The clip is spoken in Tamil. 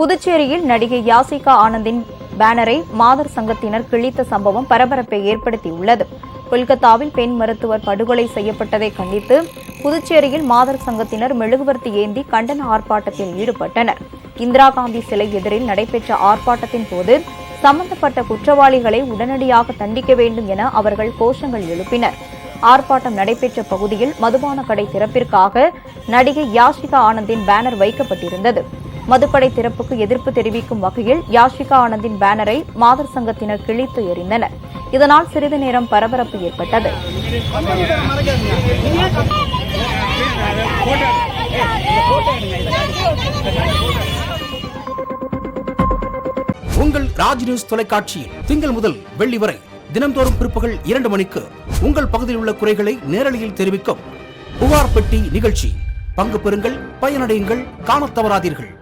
புதுச்சேரியில் நடிகை யாசிகா ஆனந்தின் பேனரை மாதர் சங்கத்தினர் கிழித்த சம்பவம் பரபரப்பை ஏற்படுத்தியுள்ளது. கொல்கத்தாவில் பெண் மருத்துவர் படுகொலை செய்யப்பட்டதை கண்டித்து புதுச்சேரியில் மாதர் சங்கத்தினர் மெழுகுவர்த்தி ஏந்தி கண்டன ஆர்ப்பாட்டத்தில் ஈடுபட்டனர். இந்திரா காந்தி சிலை எதிரில் நடைபெற்ற ஆர்ப்பாட்டத்தின் போது சம்பந்தப்பட்ட குற்றவாளிகளை உடனடியாக தண்டிக்க வேண்டும் என அவர்கள் கோஷங்கள் எழுப்பினர். ஆர்ப்பாட்டம் நடைபெற்ற பகுதியில் மதுபான கடை திறப்பிற்காக நடிகை யாஷிகா ஆனந்தின் பேனர் வைக்கப்பட்டிருந்தது. மதுக்கடை திறப்புக்கு எதிர்ப்பு தெரிவிக்கும் வகையில் யாஷிகா ஆனந்தின் பேனரை மாதர் சங்கத்தினர் கிழித்து எறிந்தனர். இதனால் சிறிது நேரம் பரபரப்பு ஏற்பட்டது. உங்கள் ராஜ் நியூஸ் தொலைக்காட்சியில் திங்கள் முதல் வெள்ளி வரை தினம்தோறும் பிற்பகல் இரண்டு மணிக்கு உங்கள் பகுதியில் உள்ள குறைகளை நேரலையில் தெரிவிக்கும் புகார் பெட்டி நிகழ்ச்சி. பங்கு பெறுங்கள் பயனடையுங்கள் காணத் தவறாதீர்கள்.